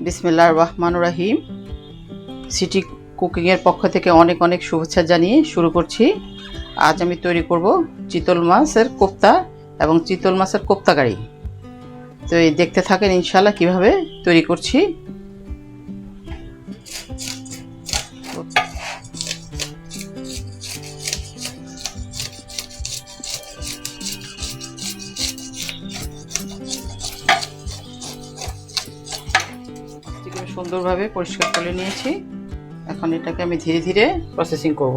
বিসমিল্লাহ রহমান রাহিম। সিটি কুকিংয়ের পক্ষ থেকে অনেক অনেক শুভেচ্ছা জানিয়ে শুরু করছি। আজ আমি তৈরি করব চিতল মাছের কোপ্তা এবং চিতল মাছের কোপ্তা গাড়ি তো এই দেখতে থাকেন ইনশাল্লাহ কীভাবে তৈরি করছি। সুন্দরভাবে পরিষ্কার করে নিয়েছি। এখন এটাকে আমি ধীরে ধীরে প্রসেসিং করব।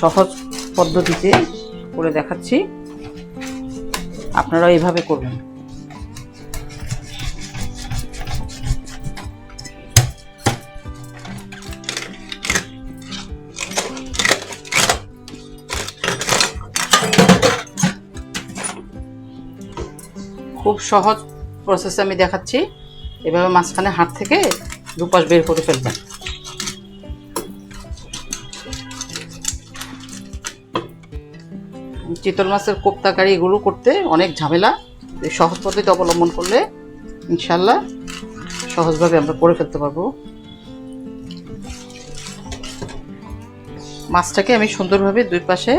সহজ পদ্ধতিতে করে দেখাচ্ছি। আপনারা এইভাবে করবেন। খুব সহজ প্রসেসে আমি দেখাচ্ছি। এভাবে মাঝখানে হাত থেকে দুপাশ বের করে ফেলবেন। চিতল মাছের কোপ্তাকারি এগুলো করতে অনেক ঝামেলা। সহজ পদ্ধতি অবলম্বন করলে ইনশাল্লাহ সহজভাবে আমরা করে ফেলতে পারব। মাছটাকে আমি সুন্দরভাবে দুই পাশে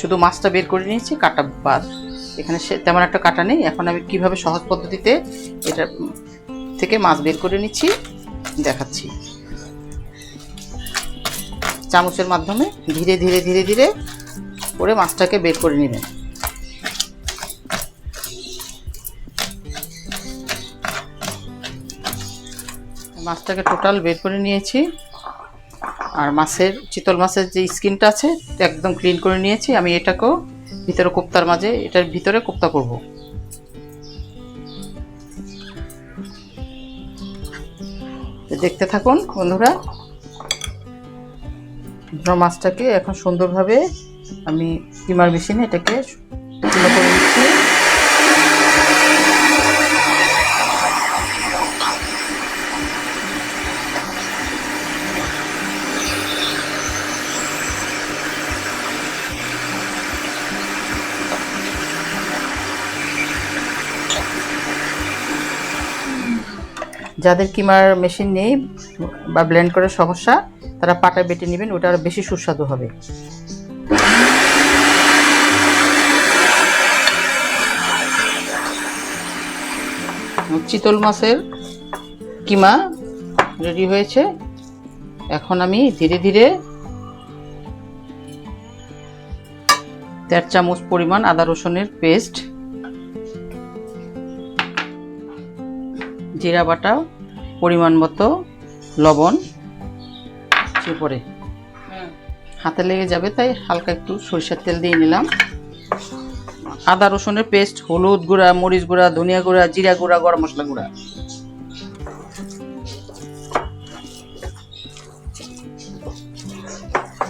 শুধু মাছটা বের করে নিয়েছি, কাটা বাদ। এখানে সে তেমন একটা কাটা নেই। এখন আমি কীভাবে সহজ পদ্ধতিতে এটা থেকে মাছ বের করে নিচ্ছি, দেখাচ্ছি। চামচের মাধ্যমে ধীরে ধীরে ধীরে ধীরে করে মাছটাকে বের করে নেবেন। মাছটাকে টোটাল বের করে নিয়েছি। আর মাছের, চিতল মাছের যে স্কিনটা আছে একদম ক্লিন করে নিয়েছি। আমি এটাকেও ভিতরে কোপ্তার মাঝে, এটার ভিতরে কোপ্তা করব। দেখতে থাকুন বন্ধুরা। মাছটাকে এখন সুন্দরভাবে আমি কিমার মেশিনে এটাকে যাদের কিমার মেশিন নেই বা ব্লেন্ড করার সমস্যা, তারা পাটা বেটে নেবেন, ওটা আরও বেশি সুস্বাদু হবে। চিতল মাছের কিমা রেডি হয়েছে। এখন আমি ধীরে ধীরে দেড় চামচ পরিমাণ আদা রসুনের পেস্ট জিরা বাটা পরিমাণ মতো লবণ পরে হাতে লেগে যাবে তাই হালকা একটু সরিষার তেল দিয়ে নিলাম। আদা রসুনের পেস্ট, হলুদ গুঁড়া, মরিচ গুঁড়া, ধনিয়া গুঁড়া, জিরা গুঁড়া, গরম মশলা গুঁড়া।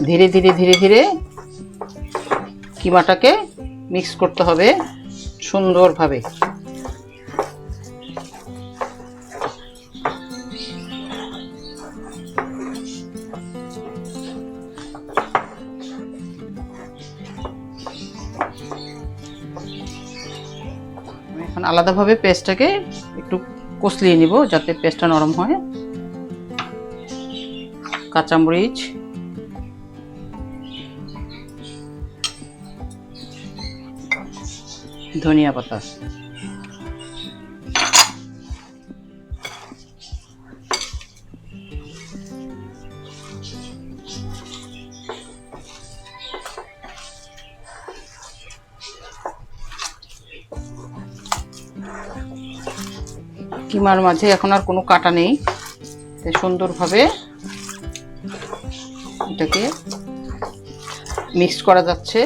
ধীরে ধীরে ধীরে ধীরে কিমাটাকে মিক্স করতে হবে সুন্দরভাবে। এখন আলাদাভাবে পেস্টটাকে একটু কষলিয়ে নিব যাতে পেস্টটা নরম হয়। কাঁচামরিচ। ধনিয়া পাতা। কিমার মাঝে এখন আর কোনো কাটা নেই। তাই সুন্দরভাবে এটাকে মিক্স করা যাচ্ছে।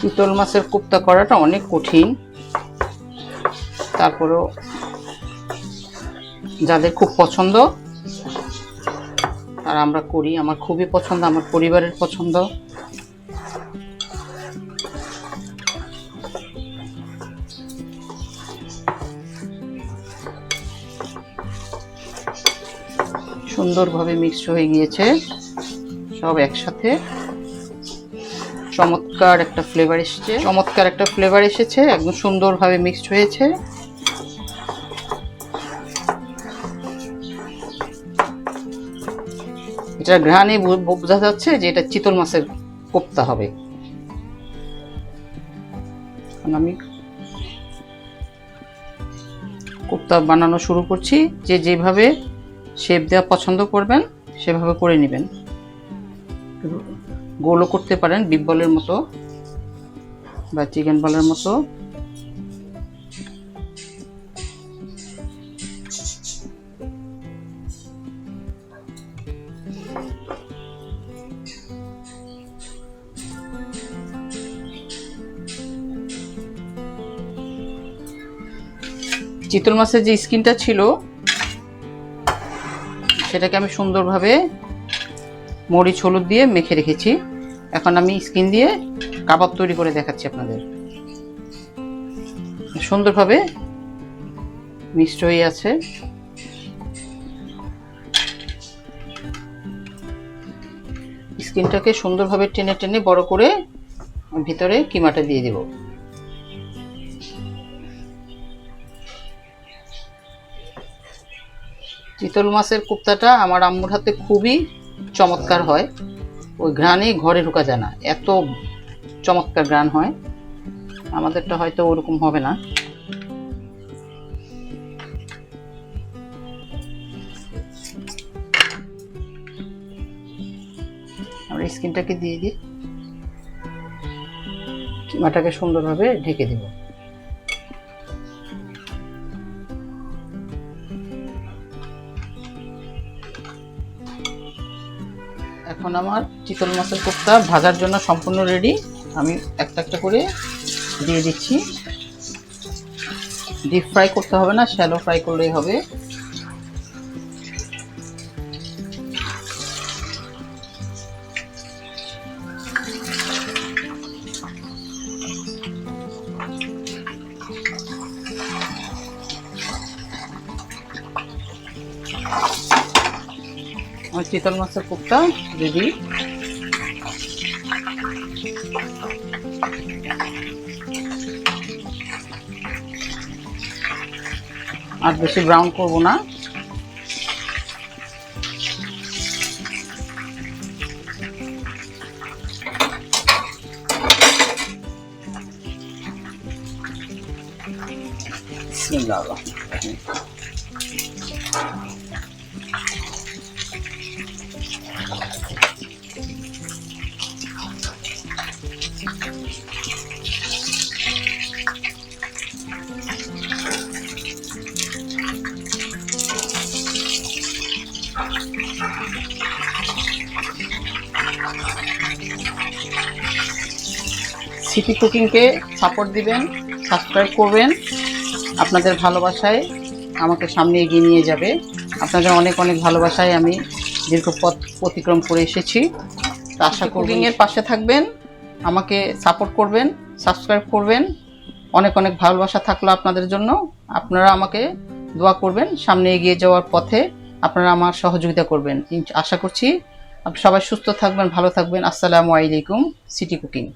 চিতল মাছের কোপ্তা করাটা অনেক কঠিন। তারপরেও যাদের খুব পছন্দ, আর আমরা করি, আমার খুবই পছন্দ, আমার পরিবারের পছন্দ। সুন্দরভাবে মিক্সড হয়ে গিয়েছে, সব একসাথে। চমৎকার একটা ফ্লেভার এসেছে। চমৎকার একটা ফ্লেভার এসেছে, একদম সুন্দরভাবে মিক্সড হয়েছে। এটা ঘ্রাণে বোঝা যাচ্ছে যে এটা চিতল মাছের কোপ্তা হবে। আমি কোপ্তা বানানো শুরু করছি। যে যেভাবে শেপ দেওয়া পছন্দ করবেন, সেভাবে করে নেবেন। গোলও করতে পারেন বিপ বলের মতো বা চিকেন বলের মতো। চিতল মাছের যে স্কিনটা ছিল, সেটাকে আমি সুন্দরভাবে মরিচ, হলুদ দিয়ে মেখে রেখেছি। এখন আমি স্কিন দিয়ে কাবাব তৈরি করে দেখাচ্ছি আপনাদের। সুন্দরভাবে মিক্সড হয়ে আছে। স্কিনটাকে সুন্দরভাবে টেনে টেনে বড় করে ভিতরে কিমাটা দিয়ে দেব। চিতল মাছের কোপ্তাটা আমার আম্মুর হাতে খুবই চমৎকার হয়। ওই ঘ্রাণে ঘরে ঢোকা যায় না, এত চমৎকার ঘ্রাণ হয়। আমাদেরটা হয়তো ওরকম হবে না। আমরা স্কিনটাকে দিয়ে দিই। কিমাটাকে সুন্দরভাবে ঢেকে দিব। এখন আমার চিতল মাছের কোপ্তা ভাজার জন্য সম্পূর্ণ রেডি আমি একটা একটা করে দিয়ে দিচ্ছি। ডিপ ফ্রাই করতে হবে না শ্যালো ফ্রাই করলেই হবে। আমার চিতল মাছের কোপ্তা রেডি। আর বেশি ব্রাউন করব না। বিসমিল্লাহির সিটি কুকিংকে সাপোর্ট দিবেন সাবস্ক্রাইব করবেন। আপনাদের ভালোবাসায় আমাকে সামনে এগিয়ে নিয়ে যাবে। আপনাদের অনেক অনেক ভালোবাসায় আমি দীর্ঘ পথ অতিক্রম করে এসেছি। তো আশা কুকিংয়ের পাশে থাকবেন আমাকে সাপোর্ট করবেন সাবস্ক্রাইব করবেন। অনেক অনেক ভালোবাসা থাকল আপনাদের জন্য। আপনারা আমাকে দোয়া করবেন সামনে এগিয়ে যাওয়ার পথে আপনারা আমার সহযোগিতা করবেন। আশা করছি আপনি সবাই সুস্থ থাকবেন ভালো থাকবেন। আসসালামু আলাইকুম সিটি কুকিং